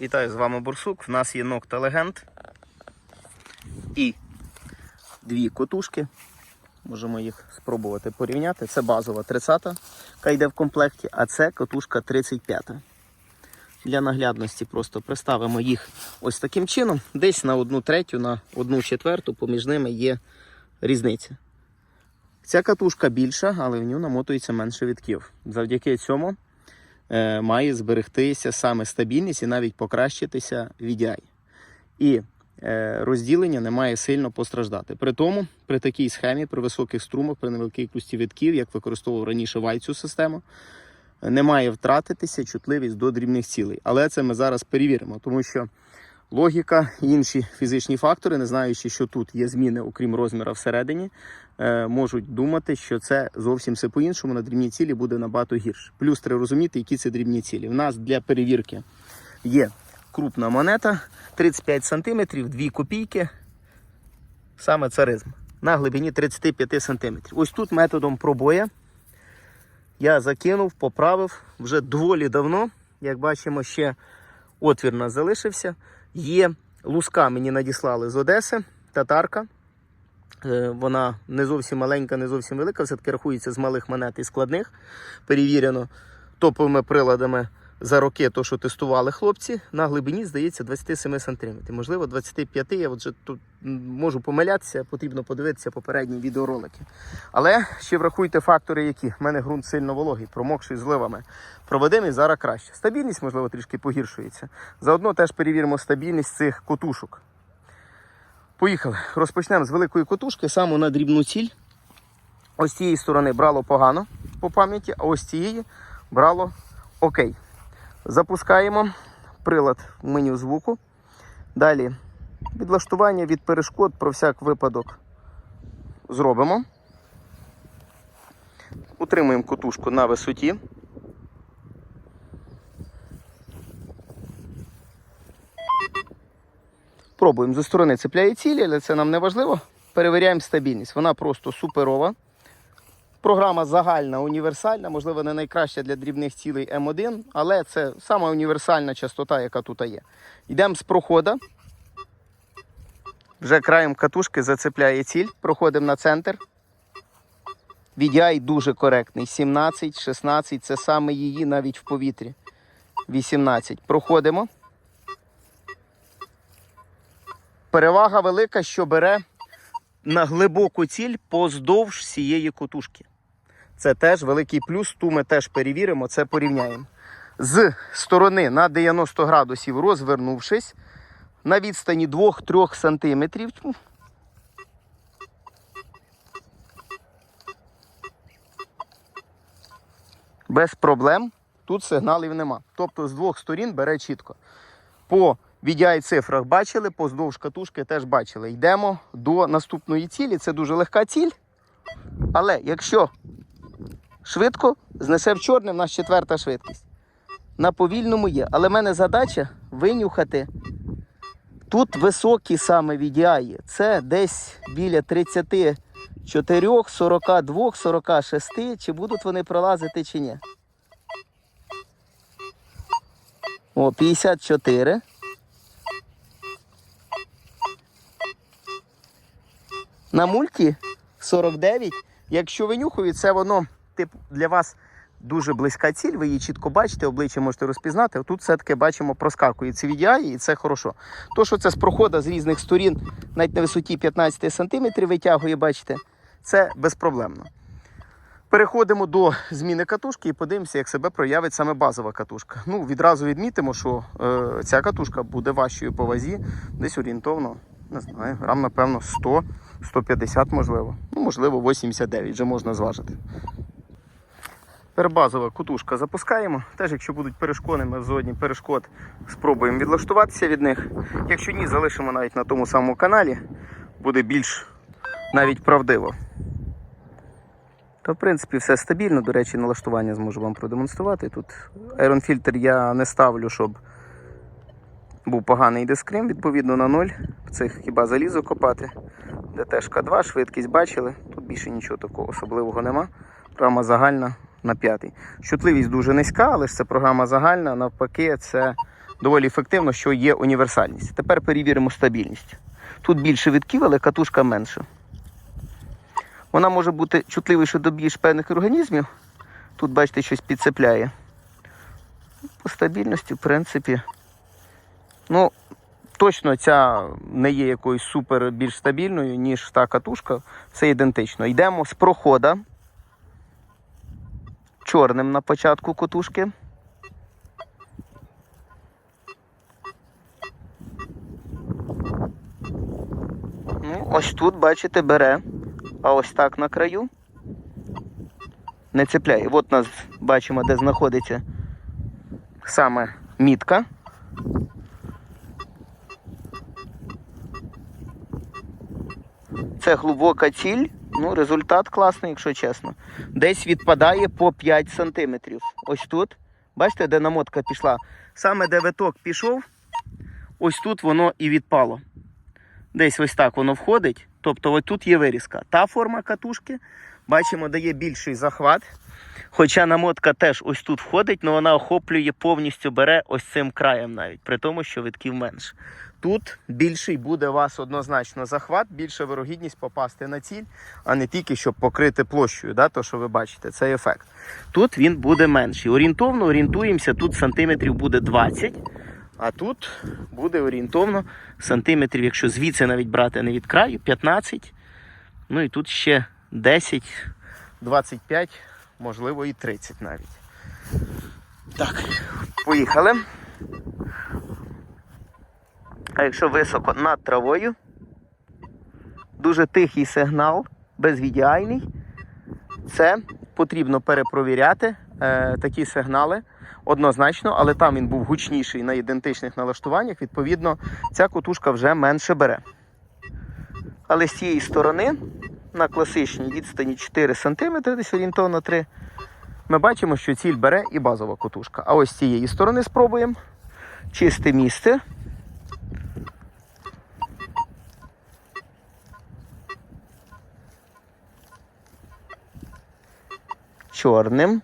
Вітаю з вами Бурсук. В нас є Nocta Legend і дві котушки. Можемо їх спробувати порівняти. Це базова 30-та, яка йде в комплекті, а це котушка 35. Для наглядності просто приставимо їх ось таким чином. Десь на одну третю, на одну четверту, поміж ними є різниця. Ця катушка більша, але в нього намотується менше відків. Завдяки цьому має зберегтися саме стабільність і навіть покращитися VDI. І е, розділення не має сильно постраждати. При тому, при такій схемі, при високих струмах, при невеликій кусті витків, як використовував раніше Вай цю систему, не має втратитися чутливість до дрібних цілей. Але це ми зараз перевіримо, тому що логіка інші фізичні фактори, не знаючи, що тут є зміни, окрім розміра всередині, е, можуть думати, що це зовсім все по-іншому на дрібні цілі буде набагато гірше. Плюс треба розуміти, які це дрібні цілі. У нас для перевірки є крупна монета 35 см, 2 копійки, саме царизм, на глибині 35 см. Ось тут методом пробоя я закинув, поправив вже доволі давно. Як бачимо, ще отвір нас залишився. Є луска, мені надіслали з Одеси, татарка. Е, Вона не зовсім маленька, не зовсім велика, все-таки рахується з малих монет і складних. Перевірено топовими приладами за роки, то, що тестували хлопці, на глибині, здається, 27 см. Можливо, 25 я вже тут можу помилятися, потрібно подивитися попередні відеоролики. Але ще врахуйте фактори, які. В мене ґрунт сильно вологий, промокший зливами. Проведений зараз краще. Стабільність, можливо, трішки погіршується. Заодно теж перевіримо стабільність цих котушок. Поїхали. Розпочнемо з великої котушки, саму на дрібну ціль. Ось цієї сторони брало погано по пам'яті, а ось цієї брало окей. Запускаємо прилад в меню звуку. Далі відлаштування від перешкод про всяк випадок зробимо. Утримуємо котушку на висоті. Пробуємо зі сторони цепляє цілі, але це нам не важливо. Перевіряємо стабільність. Вона просто суперова. Програма загальна, універсальна, можливо, не найкраща для дрібних цілей М1, але це сама універсальна частота, яка тут є. Йдемо з прохода. Вже краєм катушки зацепляє ціль. Проходимо на центр. VDI дуже коректний. 17, 16, це саме її навіть в повітрі. 18. Проходимо. Перевага велика, що бере на глибоку ціль поздовж цієї котушки. Це теж великий плюс, ту ми теж перевіримо, це порівняємо. З сторони на 90 градусів розвернувшись, на відстані 2-3 сантиметрів. ну, Без проблем тут сигналів нема. Тобто з двох сторін бере чітко. По VDI цифрах бачили, поздовж катушки теж бачили. Йдемо до наступної цілі. Це дуже легка ціль. Але якщо швидко, знесе в чорне, в нас четверта швидкість. На повільному є. Але в мене задача винюхати. Тут високі саме VDI. Це десь біля 34, 42, 46. Чи будуть вони пролазити, чи ні. О, 54. На мульті 49. Якщо винюхують, це воно типу, для вас дуже близька ціль, ви її чітко бачите, обличчя можете розпізнати. Тут все-таки бачимо, проскакує ці VDI, і це хорошо. То, що це з проходу з різних сторін, навіть на висоті 15 см витягує, бачите, це безпроблемно. Переходимо до зміни катушки і подивимося, як себе проявить саме базова катушка. Ну, відразу відмітимо, що е, ця катушка буде важчою по вазі, десь орієнтовно, не знаю, грам, напевно, 100, 150 можливо. Ну, можливо, 89 вже можна зважити. Тепер базова кутушка запускаємо. Теж, якщо будуть перешкоди, ми в зоні перешкод спробуємо відлаштуватися від них. Якщо ні, залишимо навіть на тому самому каналі, буде більш навіть правдиво. Та, в принципі, все стабільно. До речі, налаштування зможу вам продемонструвати. Тут аеронфільтр я не ставлю, щоб був поганий дискрим, відповідно на 0. В цих хіба залізо копати. ДТшка-2, швидкість бачили. Тут більше нічого такого особливого нема. Програма загальна на п'ятий. Чутливість дуже низька, але ж це програма загальна. Навпаки, це доволі ефективно, що є універсальність. Тепер перевіримо стабільність. Тут більше витків, але катушка менша. Вона може бути чутливіше до більш певних організмів. Тут, бачите, щось підцепляє. По стабільності, в принципі, ну, точно ця не є якоюсь супер більш стабільною, ніж та катушка. Все ідентично. Йдемо з прохода. Чорним на початку катушки. Ну, ось тут, бачите, бере. А ось так на краю не цепляє. От нас бачимо, де знаходиться саме мітка. Це глибока ціль. Ну, результат класний, якщо чесно. Десь відпадає по 5 см. Ось тут. Бачите, де намотка пішла? Саме де виток пішов, ось тут воно і відпало. Десь ось так воно входить. Тобто ось тут є вирізка. Та форма катушки, бачимо, дає більший захват. Хоча намотка теж ось тут входить, але вона охоплює повністю бере ось цим краєм навіть, при тому, що витків менше. Тут більший буде вас однозначно захват, більша вирогідність попасти на ціль, а не тільки щоб покрити площею, да, то що ви бачите, цей ефект. Тут він буде менший. Орієнтовно орієнтуємося, тут сантиметрів буде 20, а тут буде орієнтовно сантиметрів, якщо звідси навіть брати не від краю, 15. Ну і тут ще 10, 25, можливо, і 30 навіть. Так, поїхали. А якщо високо над травою, дуже тихий сигнал, безвідіальний, це потрібно перепровіряти е, такі сигнали однозначно, але там він був гучніший на ідентичних налаштуваннях, відповідно, ця котушка вже менше бере. Але з цієї сторони, на класичній відстані 4 см, десь орієнтовно 3 ми бачимо, що ціль бере і базова котушка. А ось з цієї сторони спробуємо. Чисте місце. Чорним.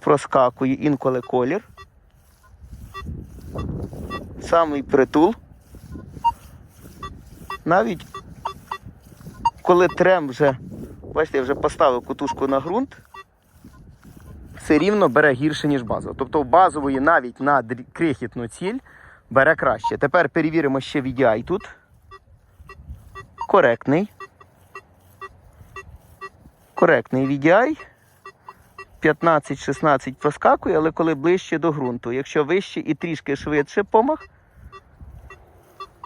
Проскакує інколи колір. Самий притул. Навіть коли трем вже, бачите, я вже поставив кутушку на ґрунт, все рівно бере гірше, ніж базова. Тобто базової навіть на крихітну ціль бере краще. Тепер перевіримо ще VDI тут. Коректний. Коректний VDI. 15-16 проскакує, але коли ближче до ґрунту. Якщо вище і трішки швидше помах,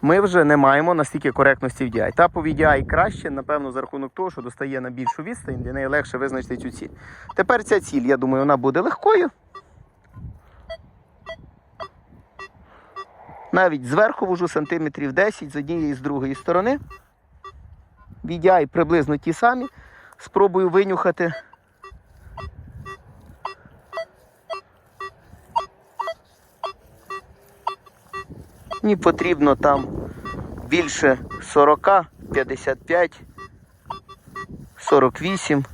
ми вже не маємо настільки коректності VDI. Та по VDI краще, напевно, за рахунок того, що достає на більшу відстань, для неї легше визначити цю ціль. Тепер ця ціль, я думаю, вона буде легкою. Навіть зверху вожу сантиметрів 10 з однієї і з другої сторони. VDI приблизно ті самі. Спробую винюхати. Мені потрібно там більше 40, 55, 48.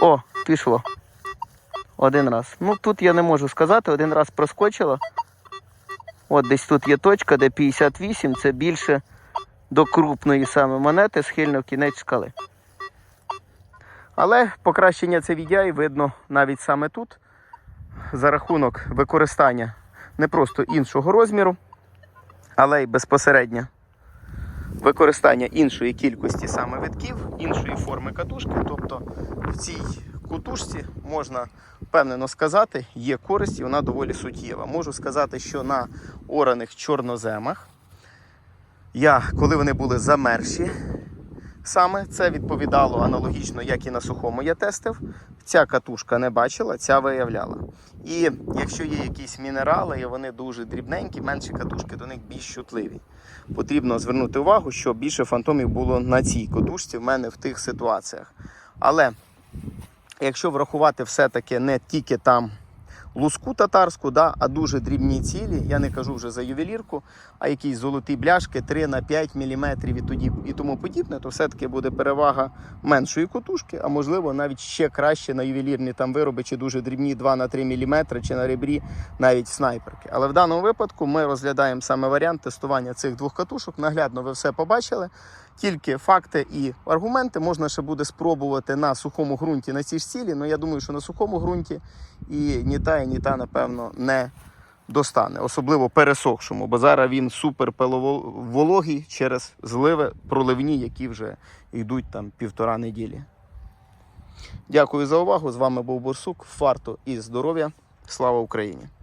О, пішло. Один раз. Ну тут я не можу сказати, один раз проскочило. От десь тут є точка, де 58, це більше до крупної саме монети, схильно в кінець скали. Але покращення це VDI видно навіть саме тут за рахунок використання не просто іншого розміру, але й безпосередньо використання іншої кількості саме витків, іншої форми катушки. Тобто в цій кутушці можна впевнено сказати, є користь і вона доволі суттєва. Можу сказати, що на ораних чорноземах я, коли вони були замерші, саме це відповідало аналогічно, як і на сухому я тестив. Ця катушка не бачила, ця виявляла. І якщо є якісь мінерали, і вони дуже дрібненькі, менші катушки до них більш чутливі. Потрібно звернути увагу, що більше фантомів було на цій катушці в мене в тих ситуаціях. Але якщо врахувати все-таки не тільки там луску татарську, да, а дуже дрібні цілі. Я не кажу вже за ювелірку, а якісь золоті бляшки 3 на 5 мм і, тоді, і тому подібне, то все-таки буде перевага меншої котушки, а можливо навіть ще краще на ювелірні там вироби, чи дуже дрібні 2 на 3 мм, чи на ребрі навіть снайперки. Але в даному випадку ми розглядаємо саме варіант тестування цих двох катушок. Наглядно ви все побачили. Тільки факти і аргументи можна ще буде спробувати на сухому ґрунті на ці ж цілі. але я думаю, що на сухому ґрунті і ні та, і ні та, напевно, не достане, особливо пересохшому, бо зараз він супер пиловологий через зливи проливні, які вже йдуть там півтора неділі. Дякую за увагу. З вами був Борсук. Фарту і здоров'я. Слава Україні!